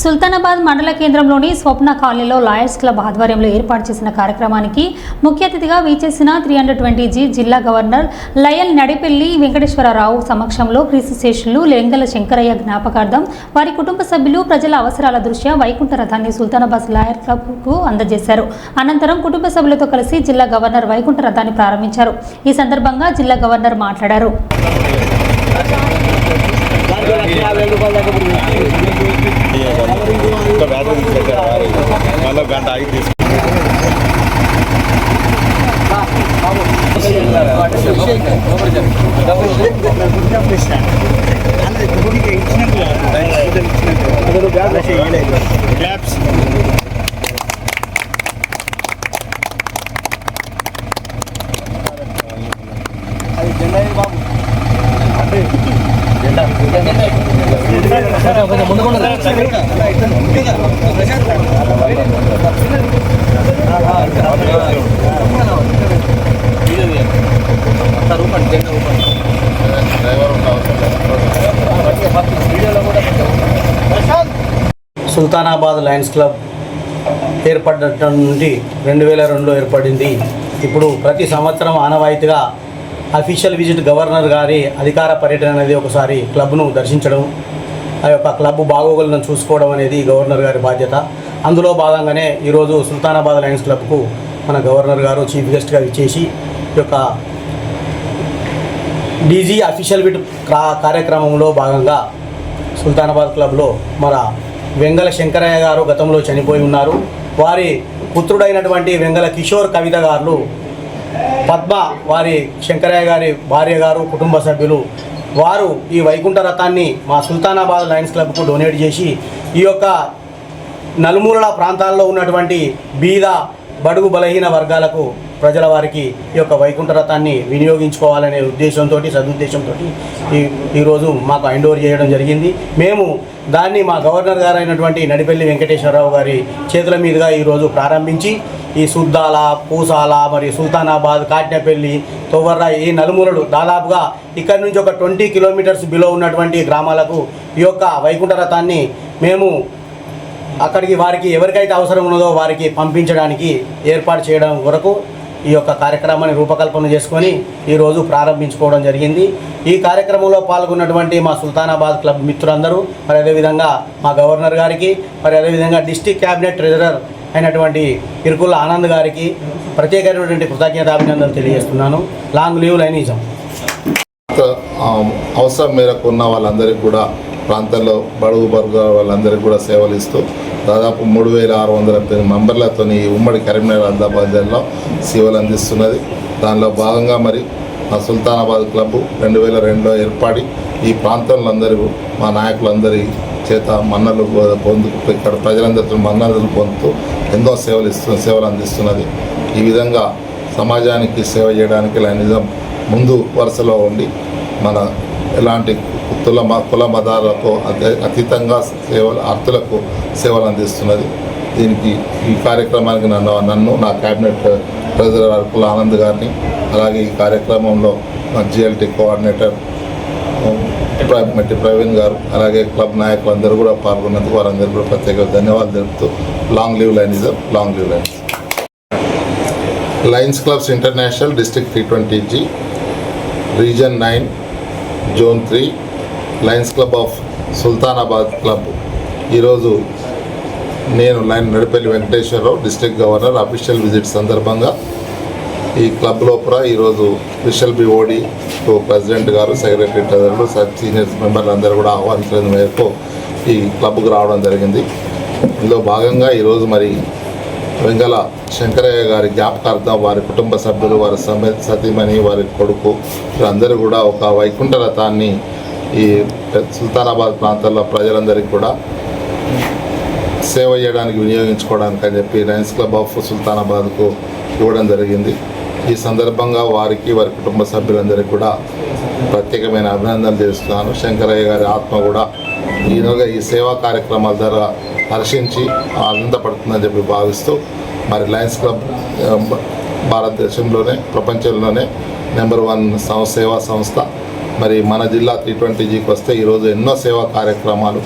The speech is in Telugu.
సుల్తానాబాద్ మండల కేంద్రంలోని స్వప్న కాలనీలో లాయర్స్ క్లబ్ ఆధ్వర్యంలో ఏర్పాటు చేసిన కార్యక్రమానికి ముఖ్య అతిథిగా వీచేసిన త్రీ హండ్రెడ్ ట్వంటీ జీ జిల్లా గవర్నర్ లయల్ నడిపెల్లి వెంకటేశ్వరరావు సమక్షంలో క్రీస్తు శేషులు లెంగల శంకరయ్య జ్ఞాపకార్థం వారి కుటుంబ సభ్యులు ప్రజల అవసరాల దృష్ట్యా వైకుంఠ రథాన్ని సుల్తానాబాద్ లాయర్ క్లబ్కు అందజేశారు. అనంతరం కుటుంబ సభ్యులతో కలిసి జిల్లా గవర్నర్ వైకుంఠ రథాన్ని ప్రారంభించారు. ఈ సందర్భంగా జిల్లా గవర్నర్ మాట్లాడారు. ఇంకా బ్యాటరీ తీసుకెళ్తారు మళ్ళీ గంట ఆగి తీసుకు క్లాప్స్ సుల్తానాబాద్ లయన్స్ క్లబ్ ఏర్పడటం నుండి రెండు వేల రెండులో ఏర్పడింది. ఇప్పుడు ప్రతి సంవత్సరం ఆనవాయితీగా అఫీషియల్ విజిట్ గవర్నర్ గారి అధికార పర్యటన అనేది ఒకసారి క్లబ్ను దర్శించడం ఆ యొక్క క్లబ్ బాగోగులను చూసుకోవడం అనేది గవర్నర్ గారి బాధ్యత. అందులో భాగంగానే ఈరోజు సుల్తానాబాద్ లయన్స్ క్లబ్కు మన గవర్నర్ గారు చీఫ్ గెస్ట్గా ఇచ్చేసి ఈ యొక్క డీజీ అఫీషియల్ విట్ కార్యక్రమంలో భాగంగా సుల్తానాబాద్ క్లబ్లో మన వెంగళ శంకరయ్య గారు గతంలో చనిపోయి ఉన్నారు. వారి పుత్రుడైనటువంటి వెంగల కిషోర్ కవిత గారు పద్మ వారి శంకరయ్య గారి భార్య గారు కుటుంబ సభ్యులు వారు ఈ వైకుంఠ రథాన్ని మా సుల్తానాబాద్ లయన్స్ క్లబ్కు డొనేట్ చేసి ఈ యొక్క నలుమూలల ప్రాంతాల్లో ఉన్నటువంటి బీద బడుగు బలహీన వర్గాలకు ప్రజల వారికి ఈ యొక్క వైకుంఠ రథాన్ని వినియోగించుకోవాలనే ఉద్దేశంతో సదుద్దేశంతో ఈ ఈరోజు మాకు హ్యాండ్ ఓవర్ చేయడం జరిగింది. మేము దాన్ని మా గవర్నర్ గారు అయినటువంటి నడిపెల్లి వెంకటేశ్వరరావు గారి చేతుల మీదుగా ఈరోజు ప్రారంభించి ఈ సుద్దాల పూసాల మరియు సుల్తానాబాద్ కాట్నపల్లి తొవర్ర ఈ నలుమూలలు దాదాపుగా ఇక్కడ నుంచి ఒక ట్వంటీ కిలోమీటర్స్ బిలో ఉన్నటువంటి గ్రామాలకు ఈ యొక్క వైకుంఠ రథాన్ని మేము అక్కడికి వారికి ఎవరికైతే అవసరం ఉన్నదో వారికి పంపించడానికి ఏర్పాటు చేయడం వరకు ఈ యొక్క కార్యక్రమాన్ని రూపకల్పన చేసుకొని ఈరోజు ప్రారంభించుకోవడం జరిగింది. ఈ కార్యక్రమంలో పాల్గొన్నటువంటి మా సుల్తానాబాద్ క్లబ్ మిత్రులందరూ మరి అదేవిధంగా మా గవర్నర్ గారికి మరి అదేవిధంగా డిస్టిక్ క్యాబినెట్ ట్రెజరర్ అయినటువంటి ఇరుకుల ఆనంద్ గారికి ప్రత్యేకమైనటువంటి కృతజ్ఞతాభినందనలు తెలియజేస్తున్నాను. Long live lionism. అవసరం మేరకు ఉన్న వాళ్ళందరికీ కూడా ప్రాంతాల్లో బడుగు బరుగు వాళ్ళందరికీ కూడా సేవలు ఇస్తూ దాదాపు మూడు వేల ఆరు వందల మెంబర్లతో ఉమ్మడి కరీంనగర్ ఆదిలాబాద్ జిల్లాలో సేవలు అందిస్తున్నది. దానిలో భాగంగా మరి మా సుల్తానాబాద్ క్లబ్ రెండు వేల రెండులో ఏర్పడి ఈ ప్రాంతంలో అందరూ మా నాయకులందరి చేత మన్నలు పొందు ఇక్కడ ప్రజలందరితో మన్నలు పొందుతూ ఎన్నో సేవలు ఇస్తు సేవలు అందిస్తున్నది. ఈ విధంగా సమాజానికి సేవ చేయడానికి లైనిజం ముందు వరుసలో ఉండి మన ఎలాంటి కుల కుల మతాలకు అతీతంగా సేవలు అర్థులకు సేవలు అందిస్తున్నది. దీనికి ఈ కార్యక్రమానికి నన్ను నన్ను నా క్యాబినెట్ ట్రెజరర్ కుల ఆనంద్ గారిని అలాగే ఈ కార్యక్రమంలో మా జిఎల్టీ కోఆర్డినేటర్ మట్టి ప్రవీణ్ గారు అలాగే క్లబ్ నాయకులు అందరూ కూడా పాల్గొన్నందుకు వారందరూ కూడా ప్రత్యేక ధన్యవాదాలు తెలుపుతూ long live lionism long live lion. Lions clubs international district T twenty G region nine zone three lions club of Sultanabad club. ఈరోజు నేను lion Nadipalli Venkateswararao district governor official visit సందర్భంగా ఈ క్లబ్ లోపల ఈరోజు విషల్ బిఓడి ప్రెసిడెంట్ గారు సెక్రటరీ ట్రెజరర్లు సీనియర్ మెంబర్లు అందరూ కూడా ఆహ్వానించిన మేరకు ఈ క్లబ్కు రావడం జరిగింది. ఇందులో భాగంగా ఈరోజు మరి వెంగల శంకరయ్య గారి జ్ఞాపకార్థం వారి కుటుంబ సభ్యులు వారి సమ సతీమణి వారి కొడుకు వీరందరూ కూడా ఒక వైకుంఠ రథాన్ని ఈ సుల్తానాబాద్ ప్రాంతాల్లో ప్రజలందరికీ కూడా సేవ చేయడానికి వినియోగించుకోవడానికి అని చెప్పి లయన్స్ క్లబ్ ఆఫ్ సుల్తానాబాద్కు ఇవ్వడం జరిగింది. ఈ సందర్భంగా వారికి వారి కుటుంబ సభ్యులందరికీ కూడా ప్రత్యేకమైన అభినందనలు చేస్తున్నాను శంకరయ్య గారి ఆత్మ కూడా ఈరోజు ఈ సేవా కార్యక్రమాల ద్వారా హర్షించి ఆనందపడుతుందని చెప్పి భావిస్తూ మరి లయన్స్ క్లబ్ భారతదేశంలోనే ప్రపంచంలోనే నెంబర్ వన్ సేవా సంస్థ. మరి మన జిల్లా త్రీ ట్వంటీ జీకి వస్తే ఈరోజు ఎన్నో సేవా కార్యక్రమాలు